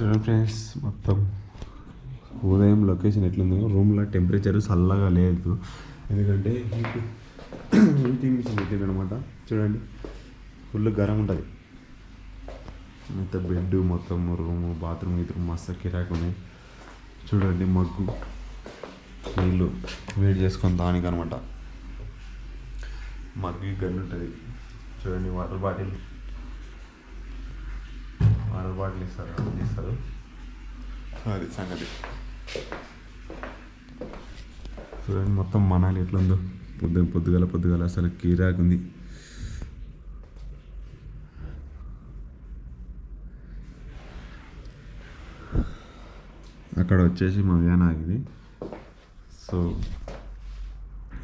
చూడండి ఫ్రెండ్స్ మొత్తం ఉదయం లొకేషన్ ఎట్లుందో రూమ్లో టెంపరేచర్ చల్లగా లేదు. ఎందుకంటే హీటింగ్ మిషన్ పెట్టింది అనమాట చూడండి ఫుల్ గరం ఉంటుంది. మొత్తం బెడ్ మొత్తం రూమ్ బాత్రూమ్ గీత్రూమ్ మస్తు కిరాకు ఉన్నాయి. చూడండి మగ్గు నీళ్ళు వేడి చేసుకొని దానికి అనమాట మగ్గు గన్ను ఉంటుంది చూడండి వాటర్ బాటిల్. వాటర్ బాటిల్ ఇస్తారు? ఇస్తారు అది సంగతి. చూడండి మొత్తం మనాలి ఎట్లుందో. పొద్దున పొద్దుగల పొద్దుగల అసలు కీరాకుంది. అక్కడ వచ్చేసి మా వ్యాన్ ఆగింది. సో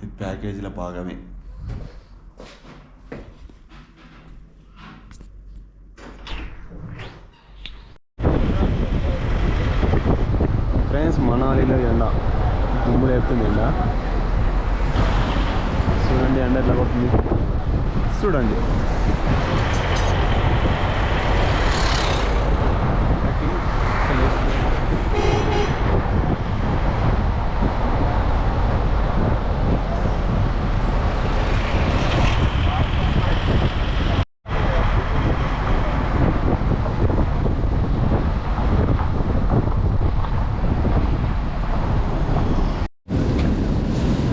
ఈ ప్యాకేజీల భాగమే. ఫ్రెండ్స్ మనాలిలో ఎండ ముందు లేపుతుంది ఎండ చూడండి ఎండ ఎట్లా కొడుతుంది చూడండి.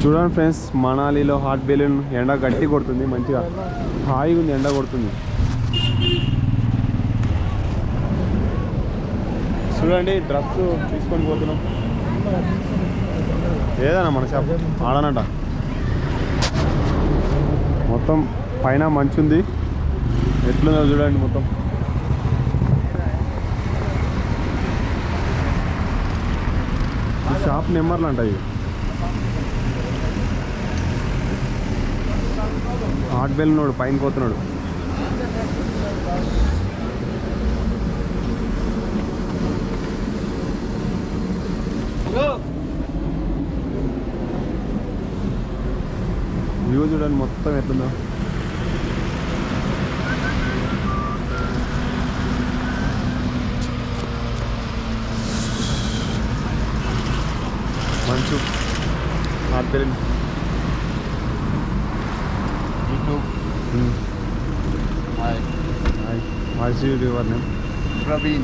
చూడండి ఫ్రెండ్స్ మనాలిలో హాట్ బెలూన్ ఎండ గట్టి కొడుతుంది మంచిగా హాయిగా ఉంది ఎండ కొడుతుంది. చూడండి డ్రస్ తీసుకొని పోతున్నాం. ఏదన్నా మన షాప్ ఆడనట. మొత్తం పైన మంచి ఉంది. ఎట్లుందో చూడండి మొత్తం. ఈ షాప్ నెంబర్లు అంట ఇవి. హాట్ బెల్ ఉన్నాడు పైన పోతున్నాడు వ్యూ చూడండి మొత్తం ఎట్లుందో. మంచు. Hot bell. Hi hi see your name Praveen.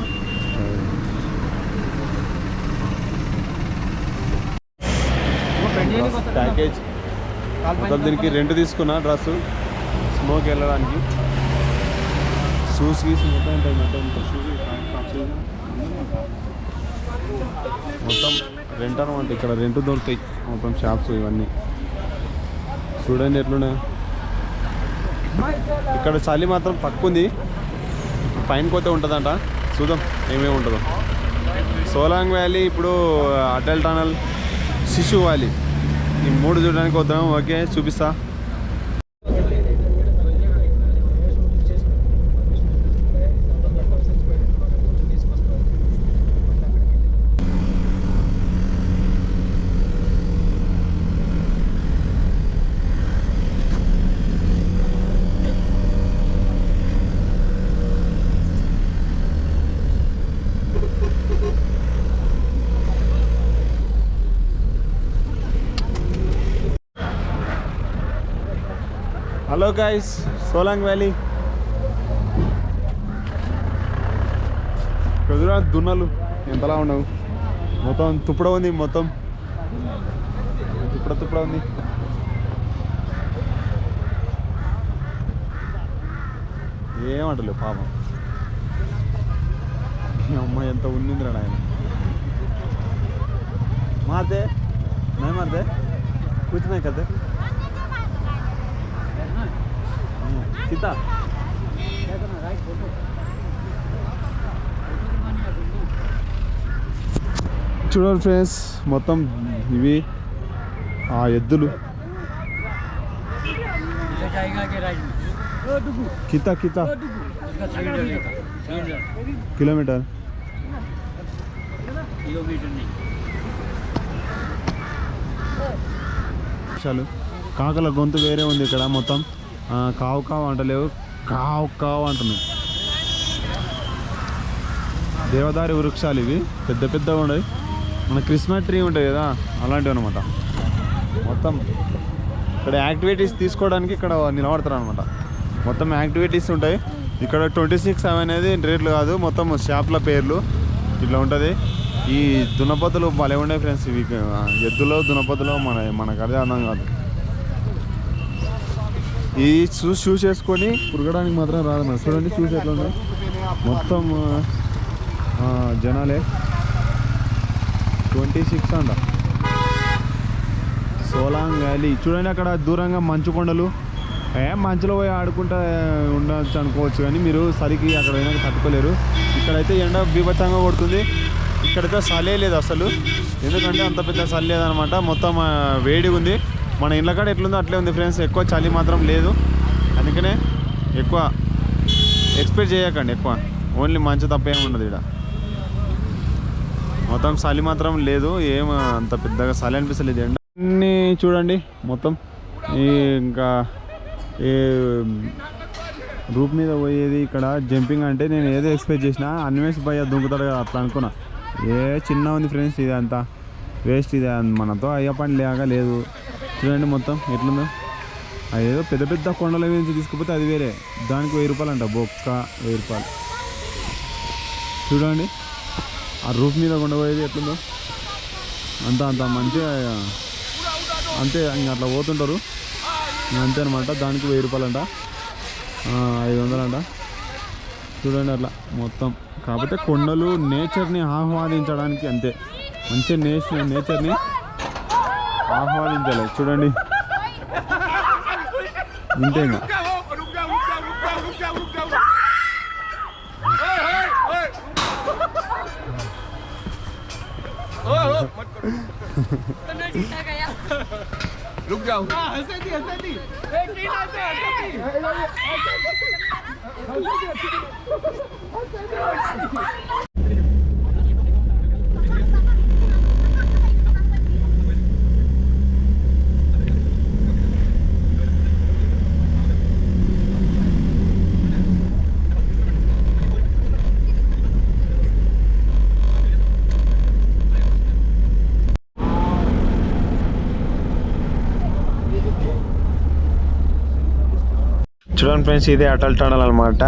Package మొత్తం దీనికి రెంట్ తీసుకున్నా డ్రెస్ స్మోక్ వెళ్ళడానికి. షూస్ గీస్ మొత్తం ఉంటాయి మొత్తం మొత్తం రెంట్ అనమాట ఇక్కడ. రెంట్ దొరుకుతాయి. మొత్తం షాప్స్ ఇవన్నీ. చూడండి ఎట్లున్నాయి. ఇక్కడ చలి మాత్రం తక్కువ ఉంది పైన పోతే ఉంటుందంట. చూద్దాం ఏమేమి ఉంటుందో. సోలాంగ్ వ్యాలీ ఇప్పుడు అటల్ టనల్ శిశు వ్యాలీ. ఈ మూడు చూడడానికి వద్దాం. ఓకే చూపిస్తా. హలో గైస్ సోలాంగ్ వ్యాలీ కుదురా దున్నలు. ఎంతలా ఉండవు మొత్తం తుప్పడ ఉంది మొత్తం. తుప్పడ తుప్పడ ఉంది. ఏమంటలేవు పాపం. అమ్మ ఎంత ఉన్నిందిరా నాయన. మారితే? నేను మారితే కూర్చున్నాయి కదా. సీతా. చూడండి ఫ్రెండ్స్ మొత్తం ఇవి ఆ ఎద్దులు. కిత కిత. కిలోమీటర్. చాలు. కాకల గొంతు వేరే ఉంది ఇక్కడ మొత్తం. కావు కావు అంటలేవు. కావు కావు అంటున్నాయి దేవదారి వృక్షాలు ఇవి. పెద్ద పెద్దగా ఉండవు మన క్రిస్మస్ ట్రీ ఉంటుంది కదా అలాంటివి అనమాట మొత్తం ఇక్కడ యాక్టివిటీస్ తీసుకోవడానికి ఇక్కడ నిలబడతారు అనమాట మొత్తం యాక్టివిటీస్ ఉంటాయి. ఇక్కడ ట్వంటీ సిక్స్ అనేది రేట్లు కాదు మొత్తం షాప్ల పేర్లు ఇట్లా ఉంటుంది. ఈ దునపతులు భలే ఉండే ఫ్రెండ్స్ ఇవి. ఎద్దులో దునపతులో మన మనకు అదే అర్థం కాదు. ఈ షూస్ షూస్ వేసుకొని పురగడానికి మాత్రం రాదు మరి. చూడండి షూస్ ఎట్లా ఉన్నాయి. మొత్తం జనాలే. ట్వంటీ సిక్స్ అంట. సోలాంగ్ వ్యాలీ చూడండి అక్కడ దూరంగా మంచు కొండలు ఏ మంచులో పోయి ఆడుకుంటా ఉండొచ్చు అనుకోవచ్చు కానీ మీరు సరికి అక్కడ పోయినాక తట్టుకోలేరు. ఇక్కడైతే ఎండ బీభత్సంగా కొడుతుంది. ఇక్కడైతే చలే లేదు అసలు. ఎందుకంటే అంత పెద్ద చలి లేదనమాట. మొత్తం వేడిగా ఉంది. మన ఇంట్లో కాడ ఎట్లుందో అట్లే ఉంది ఫ్రెండ్స్. ఎక్కువ చలి మాత్రం లేదు. అందుకనే ఎక్కువ ఎక్స్పెక్ట్ చేయకండి ఎక్కువ. ఓన్లీ మంచి తప్ప ఏమి ఉండదు ఇక్కడ మొత్తం చలి మాత్రం లేదు. ఏం అంత పెద్దగా చలి అనిపిస్తలేదు. ఎండ అన్నీ చూడండి మొత్తం. ఈ ఇంకా ఈ రూప్ మీద పోయేది ఇక్కడ జంపింగ్ అంటే నేను ఏదో ఎక్స్పెక్ట్ చేసిన అన్వేష్ భయ్య దుంకుతాడు కదా అట్లా అనుకున్నా. ఏ చిన్న ఉంది ఫ్రెండ్స్ ఇది అంతా వేస్ట్ ఇది. మనతో అయ్యే పని లేక లేదు. చూడండి మొత్తం ఎట్లుందో. అదేదో పెద్ద పెద్ద కొండల మీద నుంచి తీసుకుపోతే అది వేరే. దానికి వెయ్యి రూపాయలు అంట బొక్క వెయ్యి రూపాయలు. చూడండి ఆ రూఫ్ మీద కొండపోయేది ఎట్లుందో. అంత అంత మంచిగా అంతే ఇంకా అట్లా పోతుంటారు. అంతే అనమాట దానికి వెయ్యి రూపాయలు అంట ఐదు వందలు అంట చూడండి అట్లా మొత్తం. కాకపోతే కొండలు నేచర్ని ఆహ్వానించడానికి అంతే. మంచి నేచర్ నేచర్ని ఆహ్వానించాలి చూడండి ఇంతే ఇంకా रुक जाओ చూడండి ఫ్రెండ్స్ ఇదే అటల్ టనల్ అనమాట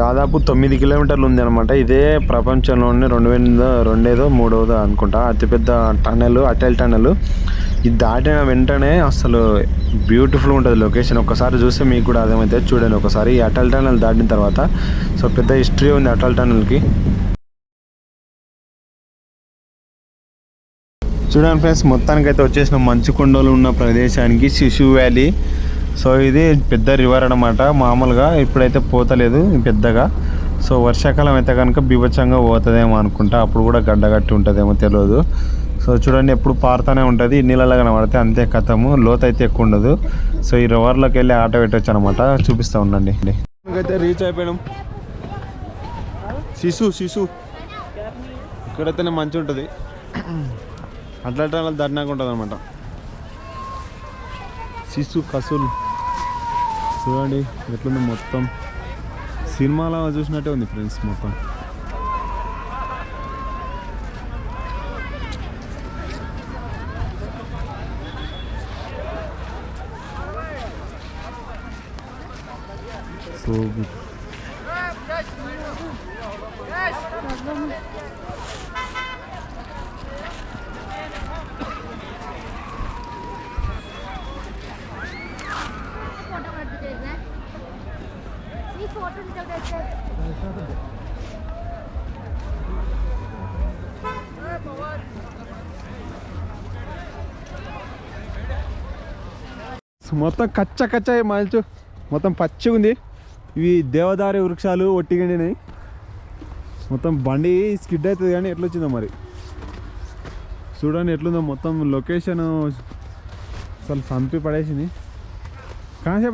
దాదాపు తొమ్మిది కిలోమీటర్లు ఉంది అనమాట ఇదే ప్రపంచంలోనే రెండు వేల రెండేదో మూడోదో అనుకుంటా. అతిపెద్ద టనల్ అటల్ టనల్. ఇది దాటిన వెంటనే అసలు బ్యూటిఫుల్ ఉంటుంది లొకేషన్ ఒకసారి చూస్తే మీకు కూడా అర్థమైతే చూడండి ఒకసారి. ఈ అటల్ టనల్ దాటిన తర్వాత సో పెద్ద హిస్టరీ ఉంది అటల్ టనల్కి. చూడండి ఫ్రెండ్స్ మొత్తానికైతే వచ్చేసిన మంచు కొండలు ఉన్న ప్రదేశానికి శిశు వ్యాలీ సో ఇది పెద్ద రివర్ అనమాట మామూలుగా ఇప్పుడైతే పోతలేదు పెద్దగా. సో వర్షాకాలం అయితే కనుక బీభత్సంగా పోతుందేమో అనుకుంటా. అప్పుడు కూడా గడ్డగట్టి ఉంటుందేమో తెలియదు సో చూడండి ఎప్పుడు పారుతూనే ఉంటుంది. నీళ్ళలో కనబడితే అంతే కథము. లోతు అయితే ఎక్కువ ఉండదు. సో ఈ రివర్లోకి వెళ్ళి ఆట పెట్టచ్చు అనమాట చూపిస్తూ ఉండండి. అయితే రీచ్ అయిపోయాం శిశు శిశు ఇక్కడైతేనే మంచి ఉంటుంది అట్లా ధర్నాగా ఉంటుంది అనమాట శిశు కసుల్. చూడండి ఎట్లుంది మొత్తం. సినిమాలో చూసినట్టే ఉంది ఫ్రెండ్స్ మొత్తం. సో फोटो మొత్తం కచ్చ కచ్చ మలుచు మొత్తం పచ్చిగా ఉంది. ఇవి దేవదారి వృక్షాలు ఒట్టిగండినాయి మొత్తం బండి స్కిడ్ అవుతుంది కానీ ఎట్లా వచ్చిందో మరి. చూడండి ఎట్లుందో మొత్తం లొకేషన్ అసలు సంపి పడేసింది. కాసే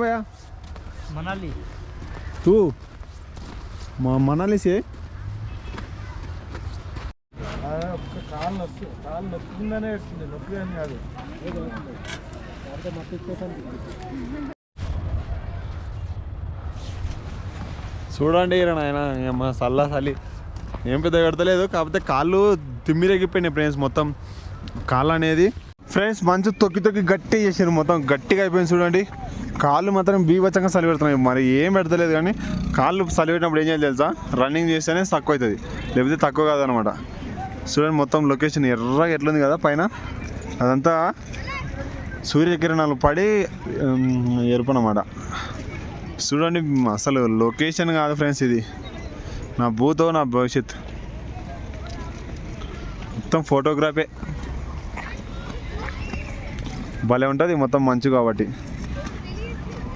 భయ్యా मनाली తూ మా మనాలి సే కాలు నొప్పి కాలు నొప్పిందనే వస్తుంది నొప్పి అని కాదు చూడండి నాయన మా సల్లా సలి ఏం పెద్ద కడతలేదు కాకపోతే కాళ్ళు తిమ్మిరెగిపోయినాయి ఫ్రెండ్స్ మొత్తం కాళ్ళు అనేది ఫ్రెండ్స్ మంచు తొక్కి తొక్కి గట్టి చేసారు మొత్తం. గట్టిగా అయిపోయింది చూడండి. కాళ్ళు మాత్రం బీభత్సంగా చలి పెడుతున్నాయి మరి ఏం పెడతలేదు కానీ కాళ్ళు చలి పెట్టినప్పుడు ఏం చేయాలి తెలుసా? రన్నింగ్ చేస్తేనే తక్కువ అవుతుంది. లేకపోతే తక్కువ కాదనమాట. చూడండి మొత్తం లొకేషన్ ఎర్రగా ఎట్లుంది కదా పైన. అదంతా సూర్యకిరణాలు పడి ఉమ్, ఎరుపు చూడండి అసలు లొకేషన్ కాదు ఫ్రెండ్స్ ఇది. నా భూతో నా భవిష్యత్. మొత్తం ఫోటోగ్రాఫే భలే ఉంటుంది మొత్తం మంచు కాబట్టి.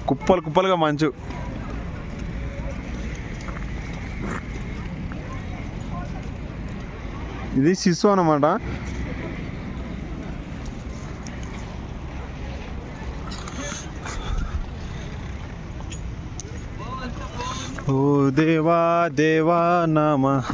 కుప్పలు కుప్పలుగా మంచు. ఇది శిశు అన్నమాట. ఓ దేవా దేవా నమః.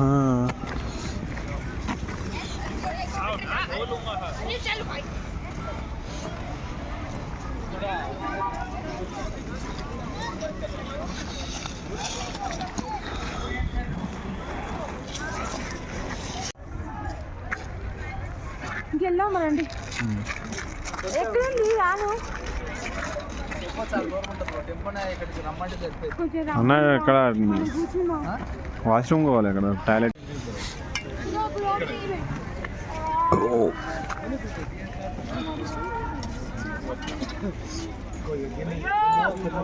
ఇంకెళ్ళాం మరండి ఎక్కడుంది రాను. అన్న ఇక్కడ వాష్రూమ్ కావాలి అక్కడ టాయిలెట్.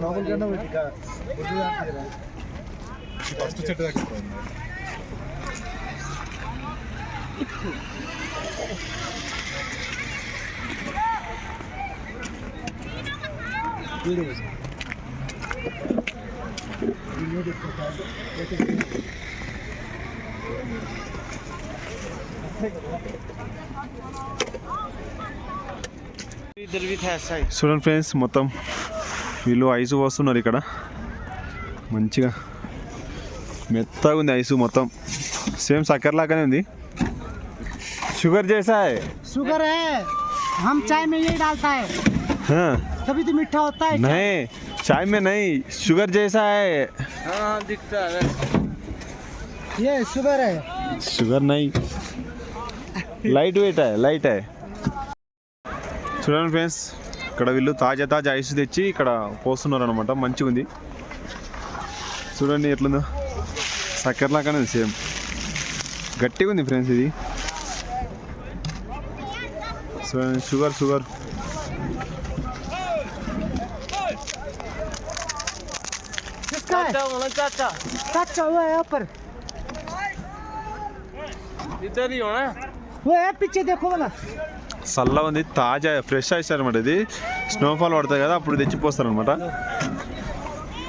లోపల లోపల ఇవే. చూడండి ఫ్రెండ్స్ మొత్తం వీళ్ళు ఐసు పోస్తున్నారు ఇక్కడ మంచిగా మెత్తగా ఉంది ఐసు మొత్తం సేమ్ చక్కెర లాగానే ఉంది షుగర్ చేసా शुगर है हम चाय में यही डालता है तभी तो मीठा होता है नहीं चाय में नहीं शुगर जैसा है ये शुगर है షుగర్ నై లైట్ వెయిట్ లైట్ చూడండి ఫ్రెండ్స్ ఇక్కడ వీళ్ళు తాజా తాజా ఐస్ తెచ్చి ఇక్కడ పోస్తున్నారు అనమాట మంచిగా ఉంది చూడండి ఎట్లుందో. లాగానే సేమ్. గట్టిగా ఉంది ఫ్రెండ్స్ ఇది. చూడండి షుగర్ షుగర్. ఇద్దరు పీచే దేఖో చల్లగా ఉంది తాజా ఫ్రెష్ అయిస్తారు అనమాట ఇది. స్నోఫాల్ పడుతుంది కదా అప్పుడు తెచ్చిపోస్తారు అనమాట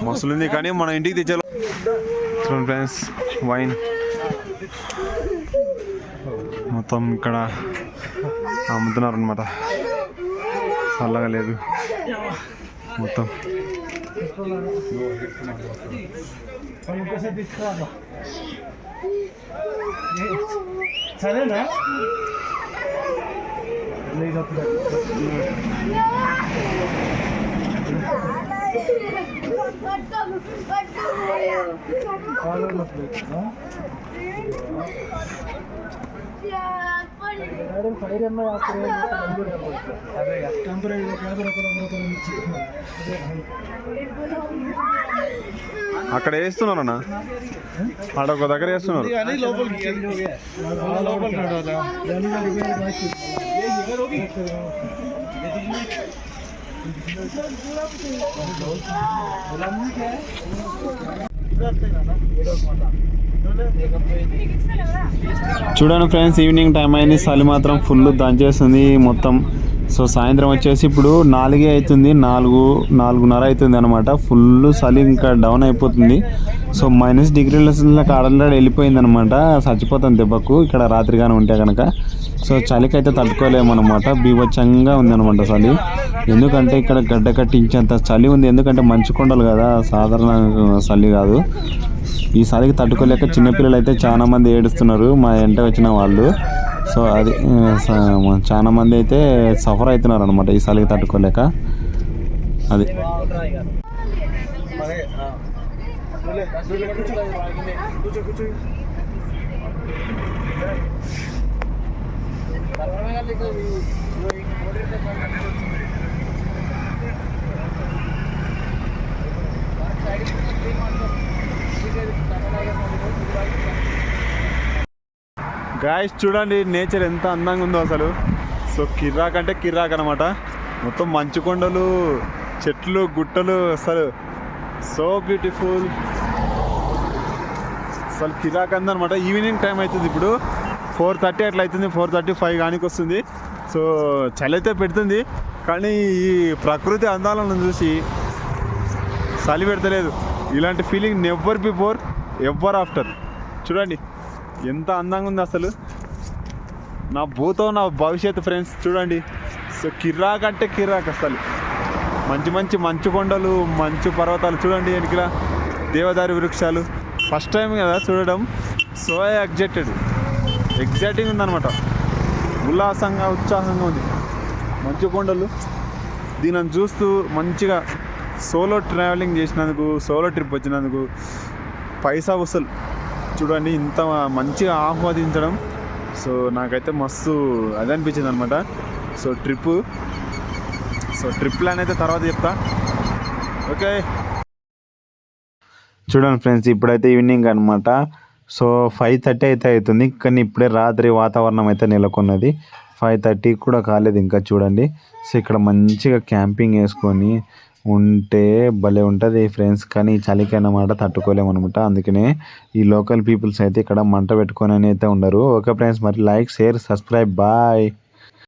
మస్తుంది కానీ మన ఇంటికి తెచ్చే చూడండి ఫ్రెండ్స్ వైన్ మొత్తం ఇక్కడ అమ్ముతున్నారు అనమాట చల్లగా లేదు. మొత్తం. సరేనా? 안녕히 갑시다. 잘 놀았습니다. అక్కడ వేస్తున్నారు అన్న? ఆడ ఒక దగ్గర వేస్తున్నారు. లోపలికి చూడండి ఫ్రెండ్స్ ఈవినింగ్ టైం అయింది. చలి మాత్రం ఫుల్ దంచేస్తుంది మొత్తం సో సాయంత్రం వచ్చేసి ఇప్పుడు నాలుగే అవుతుంది నాలుగు నాలుగున్నర అవుతుంది అనమాట ఫుల్ చలి ఇంకా డౌన్ అయిపోతుంది. సో మైనస్ డిగ్రీల కాడలాడ వెళ్ళిపోయింది అనమాట చచ్చిపోతాం దెబ్బకు. ఇక్కడ రాత్రిగానే ఉంటే కనుక సో చలికి అయితే తట్టుకోలేము బీభత్సంగా ఉంది అనమాట చలి. ఎందుకంటే ఇక్కడ గడ్డ కట్టించేంత చలి ఉంది. ఎందుకంటే మంచు కొండలు కదా. సాధారణ చలి కాదు. ఈ చలికి తట్టుకోలేక చిన్నపిల్లలు అయితే చాలామంది ఏడుస్తున్నారు. మా వెంట వచ్చిన వాళ్ళు. సో అది చాలా మంది అయితే సఫర్ అవుతున్నారు అనమాట ఈ చలికి తట్టుకోలేక. అది. కూర్చో కూర్చో గాయస్ చూడండి నేచర్ ఎంత అందంగా ఉందో అసలు. సో కిర్రాక్ అంటే కిర్రాక్ అనమాట మొత్తం మంచు కొండలు చెట్లు గుట్టలు అసలు సో బ్యూటిఫుల్ అసలు కిరాక్ అందనమాట ఈవినింగ్ టైం అవుతుంది ఇప్పుడు. ఫోర్ థర్టీ అట్లా అవుతుంది ఫోర్ థర్టీ ఫైవ్ కానికి వస్తుంది. సో చలి అయితే పెడుతుంది. కానీ ఈ ప్రకృతి అందాలను చూసి చలి పెడతలేదు. ఇలాంటి feeling never before ever after చూడండి. ఎంత అందంగా ఉంది అసలు. నా భూతో నా భవిష్యత్తు ఫ్రెండ్స్ చూడండి. సో కిర్రాక్ అంటే కిర్రాక్ అసలు. మంచి మంచి మంచు కొండలు మంచు పర్వతాలు చూడండి వెనకలా. దేవదారి వృక్షాలు. ఫస్ట్ టైం కదా చూడడం. సో ఎగ్జైటెడ్ ఎగ్జైటింగ్ ఉందన్నమాట. ఉల్లాసంగా ఉత్సాహంగా ఉంది. మంచు కొండలు. దీనిని చూస్తూ మంచిగా సోలో ట్రావెలింగ్ చేసినందుకు సోలో ట్రిప్ వచ్చినందుకు పైసా వసూలు. చూడండి ఇంత మంచిగా ఆహ్వాదించడం. సో నాకైతే మస్తు అది అనిపించింది అనమాట so trip. So trip plan అయితే తర్వాత చెప్తా. ఓకే. చూడండి ఫ్రెండ్స్ ఇప్పుడైతే ఈవినింగ్ అనమాట సో ఫైవ్ థర్టీ అయితే అవుతుంది కానీ ఇప్పుడే రాత్రి వాతావరణం అయితే నెలకొన్నది. ఫైవ్ థర్టీ కూడా కాలేదు ఇంకా చూడండి. సో ఇక్కడ మంచిగా క్యాంపింగ్ వేసుకొని ఉంటే భలే ఉంటుంది ఫ్రెండ్స్ కానీ చలికి అన్నమాట తట్టుకోలేము అనమాట అందుకనే ఈ లోకల్ పీపుల్స్ అయితే ఇక్కడ మంట పెట్టుకొని అయితే ఉండరు. ఓకే ఫ్రెండ్స్ మరి లైక్ షేర్ సబ్స్క్రైబ్ బాయ్